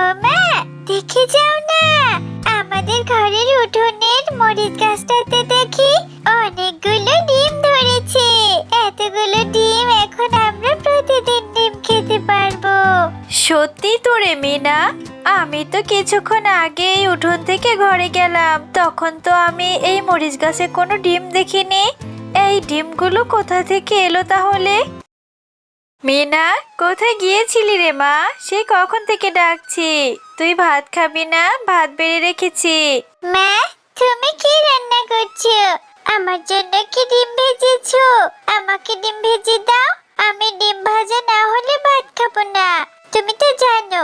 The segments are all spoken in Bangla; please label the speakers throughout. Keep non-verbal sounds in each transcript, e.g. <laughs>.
Speaker 1: ও দেখে যাও না। আমাদের ঘরের উঠোনের মরিচ গাছটাতে দেখি অনেকগুলো ডিম ধরেছে। এতগুলো ডিম এখন আমরা প্রতিদিন ডিম খেতে পারব।
Speaker 2: সত্যি তো রে মিনা, আমি তো কিছুক্ষণ আগেই উঠোন থেকে ঘরে গেলাম। তখন তো আমি এই মরিচ গাছে কোনো ডিম দেখিনি। এই ডিমগুলো কোথা থেকে এলো তাহলে? মিনা, কোথায় গিয়েছিলি রে মা? সে কখন থেকে ডাকছি? তুই ভাত খাবি না? ভাত বেড়ে রেখেছি।
Speaker 1: মা, তুমি কি রান্না করছ? আমার জন্য কি ডিম ভেজেছো? আমাকে ডিম ভেজে দাও। আমি ডিম ভাজা না হলে ভাত খাব না। তুমি তো জানো,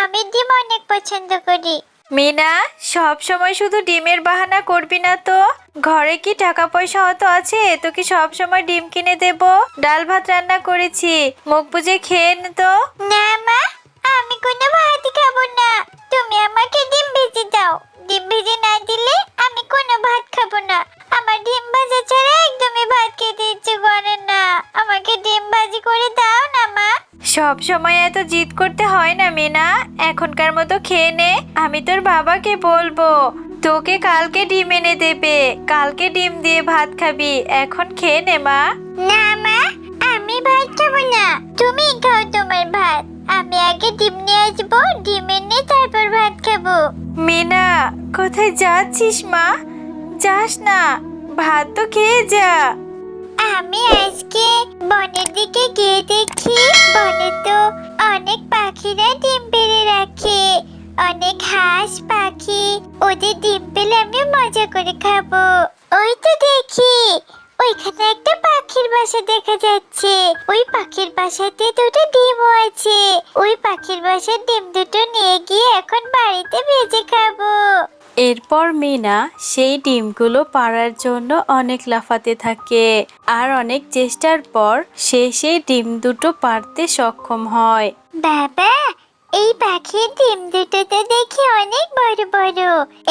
Speaker 1: আমি ডিম অনেক পছন্দ করি।
Speaker 2: মিনা সব সময় শুধু ডিমের বাহানা করবি না তো? ঘরে কি টাকা পয়সা অত আছে? তোকে সব সময় ডিম কিনে দেব। ডাল ভাত রান্না করেছি। মুখ বুঝে খেয়ে নে তো।
Speaker 1: না মা আমি কোনো ভাত খাব না। তুমি আমাকে ডিম ভেজে দাও। ডিম ভেজে না দিলে আমি কোনো ভাত খাব না। আমার ডিম ভাজা ছাড়া একদমই ভাত খেতে ইচ্ছে করে না। আমাকে ডিম ভাজি করে দাও না মা।
Speaker 2: সব সময় এত জিদ করতে হয় না এখনকার মতো খেয়ে নে আমি তোর বাবাকে বলব। তোকে কালকে ডিম এনে দেবে। কালকে ডিম দিয়ে ভাত খাবি। এখন খেয়ে নে মা।
Speaker 1: না মা আমি ভাত খাব না। তুমি খাও তোমার ভাত। আমি আগে ডিম নিয়ে আসব ডিম এনে তারপর ভাত খাব।
Speaker 2: মিনা কোথায় যাচ্ছিস মা? যাস না। ভাত তো খেয়ে যা।
Speaker 1: আমি আজকে বনের দিকে গিয়ে দেখি, বনে তো অনেক পাখিরা ডিম পেড়ে রাখে, অনেক হাঁস, পাখি, ওদের ডিম পেলে আমি মজা করে খাব। ওই তো দেখি, ওইখানে একটা পাখির বাসা দেখা যাচ্ছে, ওই পাখির বাসাতে দুটো ডিম আছে, ওই পাখির বাসার ডিম দুটো নিয়ে গিয়ে এখন বাড়িতে ভেজে খাব।
Speaker 2: এরপর মিনা সেই ডিমগুলো পাড়ার জন্য অনেক লাফাতে থাকে আর অনেক চেষ্টার পর সে সেই ডিম দুটো পারতে সক্ষম হয়।
Speaker 1: বাবা, এই পাখির ডিম দুটো তো দেখি অনেক বড় বড়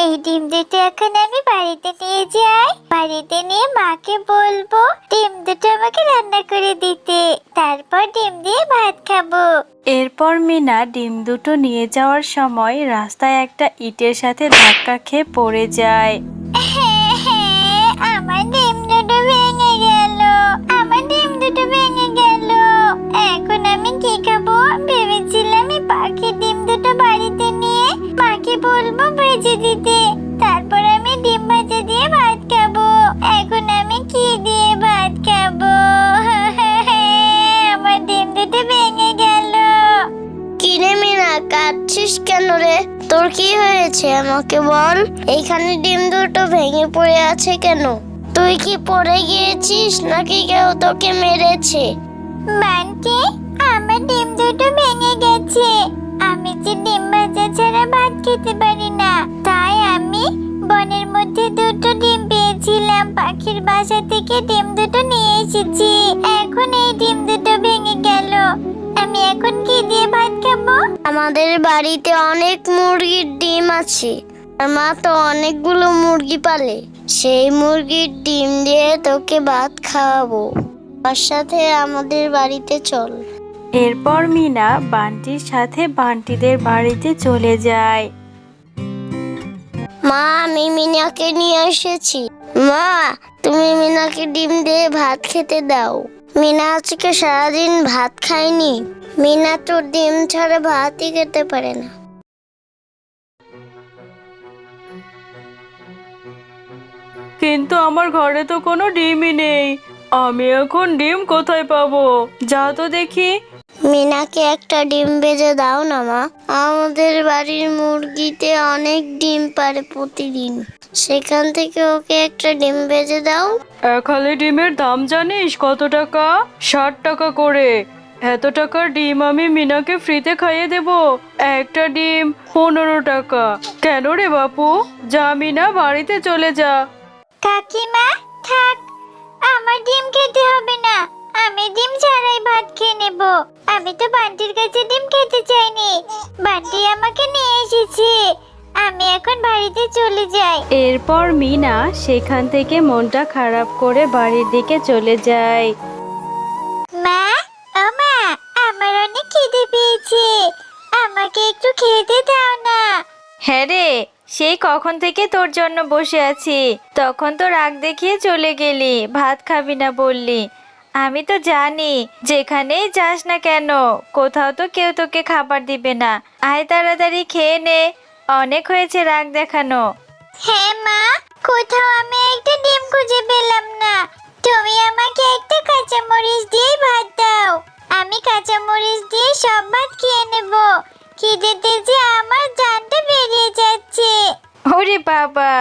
Speaker 1: এই ডিম দুটো এখন আমি বাড়িতে নিয়ে যাই। বাড়িতে নিয়ে মাকে বলব, ডিম দুটো আমাকে রান্না করে দিতে। তারপর ডিম দিয়ে ভাত খাব।
Speaker 2: এরপর মিনা ডিম দুটো নিয়ে যাওয়ার সময় রাস্তায় একটা ইটের সাথে ধাক্কা খেয়ে পড়ে যায়।
Speaker 1: ভেজে দিতে। তারপর আমি ডিম ভাজা দিয়ে ভাত খাব। এখন আমি কি দিয়ে ভাত খাব? <laughs> আমার ডিম দুটো ভেঙে গেল।
Speaker 3: কিরে মিনা কাঁদছিস কেন রে? তোর কি হয়েছে আমাকে বল? এইখানে ডিম দুটো ভেঙে পড়ে আছে কেন? তুই কি পড়ে গিয়েছিস নাকি কেউ তোকে মেরেছে?
Speaker 1: বান্টি আমার ডিম দুটো ভেঙে গেছে। আমি যে ডিম ভাজা ছাড়া ভাত খেতে পারি না, তাই আমি বনের মধ্যে দুটো ডিম পেয়েছিলাম। পাখির বাসা থেকে ডিম দুটো নিয়ে এসেছি। এখন এই ডিম দুটো ভেঙে গেল। আমি এখন কি দিয়ে ভাত খাব?
Speaker 3: আমাদের বাড়িতে অনেক মুরগির ডিম আছে। আর মা তো অনেকগুলো মুরগি পালে। সেই মুরগির ডিম দিয়ে তোকে ভাত খাওয়াবো। তার সাথে আমাদের বাড়িতে চল।
Speaker 2: এরপর মিনা বান্টির সাথে বান্টিদের বাড়িতে চলে যায়।
Speaker 3: মা আমি মিনাকে নিয়ে এসেছি। মা তুমি মিনাকে ডিম দিয়ে ভাত খেতে দাও। মিনা আজকে সারাদিন ভাত খায়নি। মিনা তো ডিম ছাড়া ভাতই খেতে পারে না।
Speaker 2: কিন্তু আমার ঘরে তো কোনো ডিমই নেই। আমি এখন ডিম কোথায় পাবো? যা তো দেখি
Speaker 3: মিনাকে একটা ডিম বেজে দাও না মা। আমাদের বাড়ির মুরগিতে অনেক ডিম পারে প্রতিদিন। সেখান থেকে ওকে একটা ডিম বেজে দাও।
Speaker 2: এক হালি ডিমের দাম জানিস? কত টাকা? ষাট টাকা করে। এত টাকার ডিম আমি মিনাকে ফ্রিতে খাইয়ে দেব। একটা ডিম পনেরো টাকা। কেন রে বাপু? যা মিনা বাড়িতে চলে যা।
Speaker 1: কাকিমা থাক। আমার ডিম খেতে হবে না। আমি ডিম ছাড়াই ভাত খেয়ে নেব। আমি তো বান্টির কাছে ডিম খেতে চাইনি। বান্টি আমাকে নিয়ে এসেছে। আমি এখন বাড়িতে চলে যাই।
Speaker 2: এরপর মিনা সেখান থেকে মনটা খারাপ করে বাড়ির দিকে চলে যায়।
Speaker 1: মা ও মা আমার অনেক খিদে পেয়েছে। আমাকে একটু খেতে দাও না।
Speaker 4: হ্যাঁ রে সেই কখন থেকে তোর জন্য বসে আছি। তখন তো রাগ দেখিয়ে চলে গেলি ভাত খাবি না বললি। আমি তো জানি, যেখানেই যাস না কেন, কোথাও তো কেউ তোকে খাবার দিবে না। আয় তাড়াতাড়ি খেয়ে নে। অনেক হয়েছে রাগ দেখানো।
Speaker 1: হ্যাঁ মা, কোথাও আমি একটা ডিম খুঁজে পেলাম না। তুমি আমাকে একটা কাঁচামরিচ দিয়ে ভাত দাও। আমি কাঁচামরিচ দিয়ে সব ভাত খেয়ে নেব। খিদেতে যে আমার জানটা বেরিয়ে যাচ্ছে।
Speaker 4: ওরে বাবা,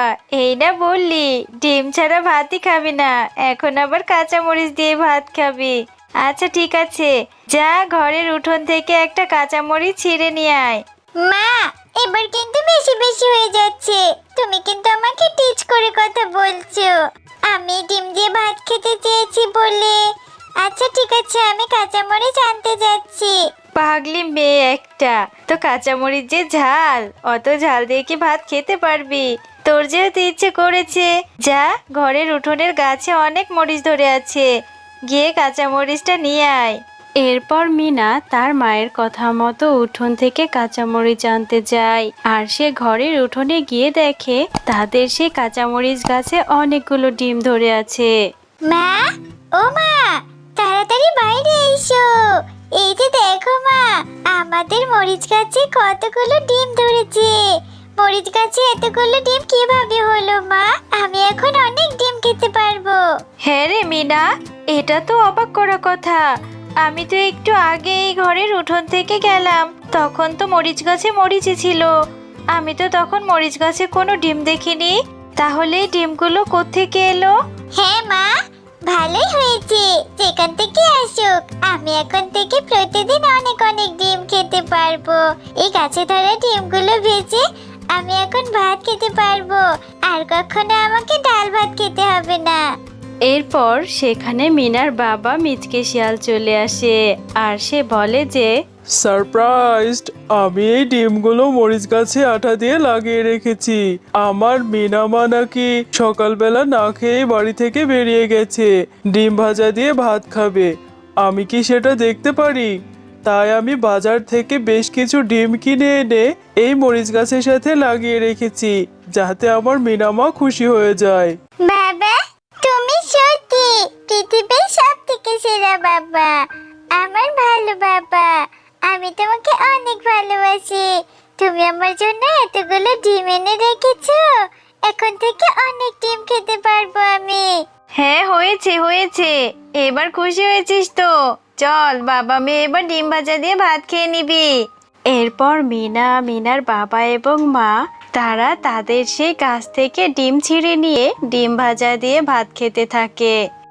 Speaker 4: এই না বললি, ডিম ছাড়া ভাতই খাবি না, এখন আবার কাঁচামরিচ দিয়ে ভাত খাবি। আচ্ছা ঠিক আছে, যা ঘরের উঠোন থেকে একটা কাঁচামরিচ ছিঁড়ে নিয়ে আয়।
Speaker 1: মা, এবার কিন্তু বেশি বেশি হয়ে যাচ্ছে। তুমি কিন্তু আমাকে টিচ করে কথা বলছো। আমি ডিম দিয়ে ভাত খেতে চেয়েছি বলে। আচ্ছা ঠিক আছে, আমি কাঁচামরিচ আনতে যাচ্ছি।
Speaker 4: পাগলি মেয়ে একটা। তো কাঁচামরিচ যে ঝাল, অত ঝাল দিয়ে কি ভাত খেতে পারবি? তোর যেহেতু ইচ্ছে করেছে। যা, ঘরের উঠোনের গাছে অনেক মরিচ ধরে আছে। গিয়ে কাঁচামরিচটা নিয়ে আয়। এরপর মিনা তার মায়ের কথা মতো উঠোন থেকে কাঁচামরিচ আনতে যায়। আর সে ঘরের উঠোনে গিয়ে দেখে, তাদের সেই কাঁচামরিচ গাছে অনেকগুলো ডিম ধরে আছে।
Speaker 1: মা, ও মা, তাড়াতাড়ি বাইরে এসো। এই যে দেখো মা, আমাদের মরিচ গাছে কতগুলো ডিম ধরেছে। মরিচ গাছে এতগুলো ডিম কীভাবে হলো মা? আমি এখন অনেক ডিম খেতে পারব।
Speaker 4: হ্যাঁ রে মিনা, এটা তো অবাক করা কথা। আমি তো একটু আগে এই ঘরের উঠোন থেকে গেলাম, তখন তো মরিচ গাছে মরিচই ছিল। আমি তো তখন মরিচ গাছে কোনো ডিম দেখিনি। তাহলে ডিমগুলো কোত্থেকে এলো?
Speaker 1: ভালোই হয়েছে। যেখান থেকে আসুক, আমি এখন থেকে প্রতিদিন অনেক অনেক ডিম খেতে পারব। এই গাছে ধরা ডিমগুলো ভেজে আমি এখন ভাত খেতে পারব। আর কখনো আমাকে ডাল ভাত খেতে হবে না।
Speaker 4: এরপর সেখানে মিনার বাবা মিচকে শিয়াল চলে আসে। আর সে বলে যে
Speaker 5: সারপ্রাইজড আমি এই ডিমগুলো মরিচ গাছে আঠা দিয়ে লাগিয়ে রেখেছি। আমার মিনামা নাকি সকালবেলা না খেয়ে বাড়ি থেকে বেরিয়ে গেছে। ডিম ভাজা দিয়ে ভাত খাবে। আমি কি সেটা দেখতে পারি? তাই আমি বাজার থেকে বেশ কিছু ডিম কিনে এনে এই মরিচ গাছের সাথে লাগিয়ে রেখেছি, যাতে আমার মিনামা খুশি হয়ে যায়।
Speaker 1: বাবা তুমি আমার জন্য এতগুলো ডিম এনে রেখেছো? এখন থেকে অনেক ডিম খেতে পারব আমি।
Speaker 4: হ্যাঁ হয়েছে হয়েছে। এবার খুশি হয়েছিস তো। চল, বাবা মেয়ে এবার ডিম ভাজা দিয়ে ভাত খেয়ে নিবি। এরপর মিনা, মিনার বাবা এবং মা, তারা তাদের সেই গাছ থেকে ডিম ছিঁড়ে নিয়ে ডিম ভাজা দিয়ে ভাত খেতে থাকে।